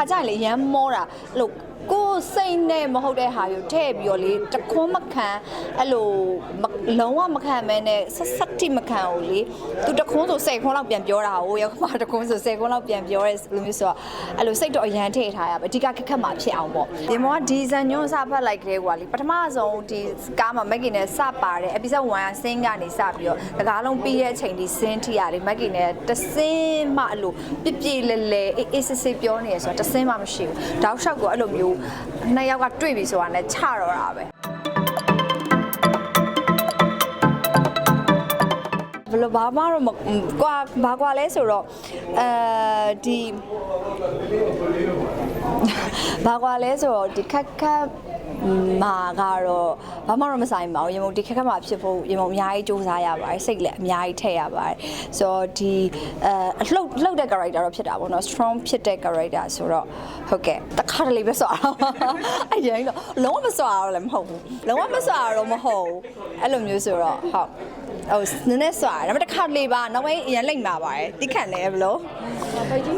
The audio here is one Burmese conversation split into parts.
ခါကြရင်လေရမ်းမောတာအဲ့လိုကို ယ်စိတ်နဲ့မဟုတ်တဲ့ဟာကိုထည့်ပြီးတော့လေတခွန်းမခံအဲ့လိုမလုံးဝမခံမဲနဲ့ဆက်ဆက်တိမခံဘူးလေသူတခွန်းဆို10ခွန်းလောက်ပြန်ပြောတာဟိုရောက်မှတခွန်းဆို10ခွန်းလောက်ပြန်ပြောရဲလိုမျိုးဆိုတော့အဲ့လိုစိတ်တော့အရန်ထည့်ထားရပါအဓိကခက်ခက်မှဖြစ်အောင်ပေါ့ဒီမောကဒီဇန်ညွန်းစဖတ်လိုက်ကြတဲ့ကွာလေပထမဆုံးဒီကားမှာမက်ကင်နဲ့စပါတယ် episode 1ကစင်းကနေစပြီးတော့တကားလုံးပြီးတဲ့အချိန်ဒီစင်းထိရလေမက်ကင်နဲ့တစင်းမှအဲ့လိုပြပြလဲလဲအေးအေးစစ်စစ်ပြောနေရဆိုတော့တစင်းမှမရှိဘူးတောက်လျှောက်ကိုအဲ့လိုမျိုးနှစ်ယောက်ကတွေ့ပြီဆိုတာနဲ့ချတော့တာပဲဘယ်လိုဘာမှတော့မကွာဘာကွာလဲဆိုတော့အဲဒီဘာကွာလဲဆိုတော့ဒီခက်ခက် မာကတော့ဘာမှတော့မဆိုင်ပါဘူးရေမုံဒီခက်ခက်မှာဖြစ်ဖို့ရေမုံအများကြီးစူးစမ်းရပါတယ်စိတ်လည်းအများကြီးထည့်ရပါတယ်ဆိုတော့ဒီအဲအလှုပ်လှုပ်တဲ့ character တော့ဖြစ်တာပေါ့နော် strong ဖြစ်တဲ့ character ဆိုတော့ဟုတ်ကဲ့တခါတလေပဲဆိုတော့အရင်တော့လုံးဝမစွာတော့လည်းမဟုတ်ဘူးလုံးဝမစွာတော့မဟုတ်ဘူးအဲ့လိုမျိုးဆိုတော့ဟုတ် ဟိုနည်းနည်းစွာဒါပေမဲ့တစ်ခါတလေပါနောက်ပိုင်းအရင်လိမ့်မှာပါတယ်တိခတ်နေဘလို့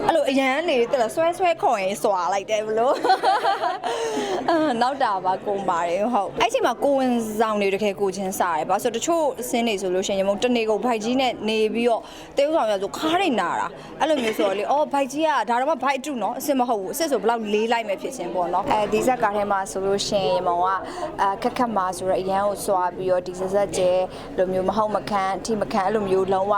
အဲ့လိုအရင်နေတက်လာဆွဲဆွဲခေါ်ရင်စွာလိုက်တယ်ဘလို့အာနောက်တာပါကုံပါတယ်ဟုတ်အဲ့ချိန်မှာကိုဝင်ဆောင်နေတကယ်ကိုချင်းစားတယ်ဘာလို့ဆိုတချို့အစင်းနေဆိုလို့ရှိရင်ရမုံတနေကုန်ဘိုက်ကြီးနဲ့နေပြီးတော့တေးဥဆောင်ရဆိုခါးနေနာတာအဲ့လိုမျိုးဆိုတော့လေအော်ဘိုက်ကြီးကဒါတော့မှဘိုက်အတုနော်အစ်မဟုတ်ဘူးအစ်ဆိုဘယ်လောက်လေးလိုက်မယ်ဖြစ်ချင်းပေါ့နော်အဲဒီဇက်ကားထဲမှာဆိုလို့ရှိရင်ရမုံကအာခက်ခက်မှာဆိုတော့အရန်ကိုစွာပြီးတော့ဒီဇက်ဇက်ကျဲလိုမျိုးမဟုတ်မခံအထိမခံအဲ့လိုမျိုးလုံးဝ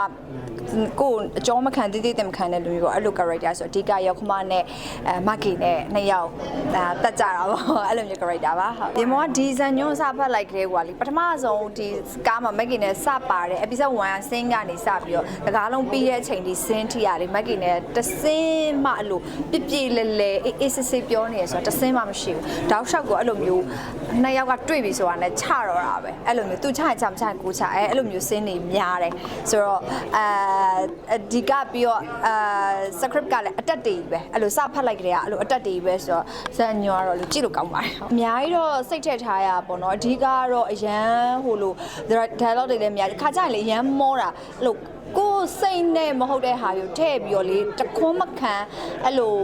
ကိုယ်အကျော်မခံတိတိတမခံတဲ့လူမျိုးပေါ့အဲ့လို character ဆိုအဓိကရောက်ခမနဲ့အဲမကီနဲ့နှစ်ယောက်ဒါတက်ကြတာပေါ့အဲ့လိုမျိုး character ပါဟုတ်ဒီမောကဒီဇန်ညွန်းစဖတ်လိုက်ကြတဲ့ကွာလေပထမဆုံးဒီကားမှာမကီနဲ့စပါတယ် episode 1ကစင်းကနေစပြီးတော့တကားလုံးပြီးတဲ့အချိန်ဒီစင်းထိရလေမကီနဲ့တစင်းမှအဲ့လိုပြပြလဲလဲအေးအေးစစ်စစ်ပြောနေရဆိုတော့တစင်းမှမရှိဘူးတောက်လျှောက်ကိုအဲ့လိုမျိုးနှစ်ယောက်ကတွေ့ပြီဆိုတာနဲ့ချတော့တာပဲအဲ့လိုမျိုးသူချရင်ချမချရင်ကိုချအဲအဲ့လိုမျိုးစင်းနေများတယ်ဆိုတော့အဲဒီကပြီးတော့အာ script ကလည်းအတက်တေးကြီးပဲအဲ့လိုစဖတ်လိုက်ကြတဲ့အဲ့လိုအတက်တေးကြီးပဲဆိုတော့ဇန်ညောကတော့လို့ကြည့်လို့ကောင်းပါတယ်အများကြီးတော့စိတ်ထည့်ထားရပါတော့အဓိကကတော့အရန်ဟိုလို dialogue တွေလည်းအများကြီးခါကြရင်လေအရန်မောတာအဲ့လိုကိုယ်စိတ်နဲ့မဟုတ်တဲ့ဟာကိုထည့်ပြီးတော့လေတခွန်းမခံအဲ့လို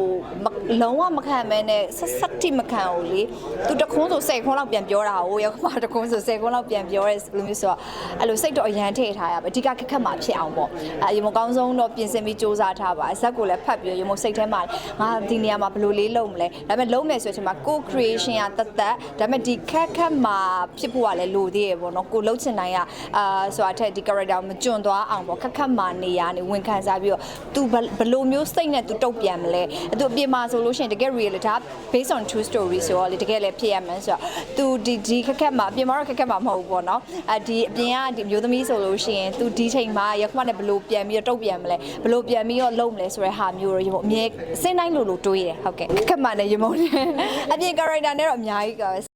မ လုံးဝမခံမဲနဲ့ဆက်ဆက်တိမခံဘူးလေသူတခွန်းဆို10ခွန်းလောက်ပြန်ပြောတာဟိုရောက်မှတခွန်းဆို10ခွန်းလောက်ပြန်ပြောရဲလိုမျိုးဆိုတော့အဲ့လိုစိတ်တော့အရန်ထည့်ထားရပါအဓိကခက်ခက်မှဖြစ်အောင်ပေါ့အဲရေမကောင်းဆုံးတော့ပြင်ဆင်ပြီးစူးစမ်းထားပါဇက်ကိုလည်းဖတ်ပြီးရေမစိတ်ထဲမှာငါဒီနေရာမှာဘယ်လိုလေးလုပ်မလဲဒါပေမဲ့လုံးမယ်ဆိုချင်မှာကို creation ကတသက်ဒါပေမဲ့ဒီခက်ခက်မှဖြစ်ဖို့ကလည်းလိုသေးရပေါ့နော်ကိုလှုပ်ချင်တိုင်းကအာဆိုတာထက်ဒီ character ကိုမကျွံသွားအောင်ပေါ့ခက်ခက်မှနေရနေဝင်ခံစားပြီးတော့ तू ဘယ်လိုမျိုးစိတ်နဲ့ तू တုတ်ပြန်မလဲသူအပြင်မှာဆိုလို့ရှိရင်တကယ် reality ဒါ based on true story ဆိုတော့လေတကယ်လည်းဖြစ်ရမှန်းဆိုတော့ तू ဒီဒီခက်ခက်မှာအပြင်မှာတော့ခက်ခက်မှာမဟုတ်ဘူးပေါ့နော်အဲဒီအပြင်ကဒီမျိုးသမီးဆိုလို့ရှိရင် तू ဒီချိန်မှာရခမနဲ့ဘယ်လိုပြန်ပြီးတော့တုတ်ပြန်မလဲဘယ်လိုပြန်ပြီးတော့လုပ်မလဲဆိုတဲ့ဟာမျိုးတော့ရေမို့အမြဲစင်းတိုင်းလိုလိုတွေးတယ်ဟုတ်ကဲ့ခက်ခက်မှာလည်းရေမို့အပြင် character နဲ့တော့အများကြီးက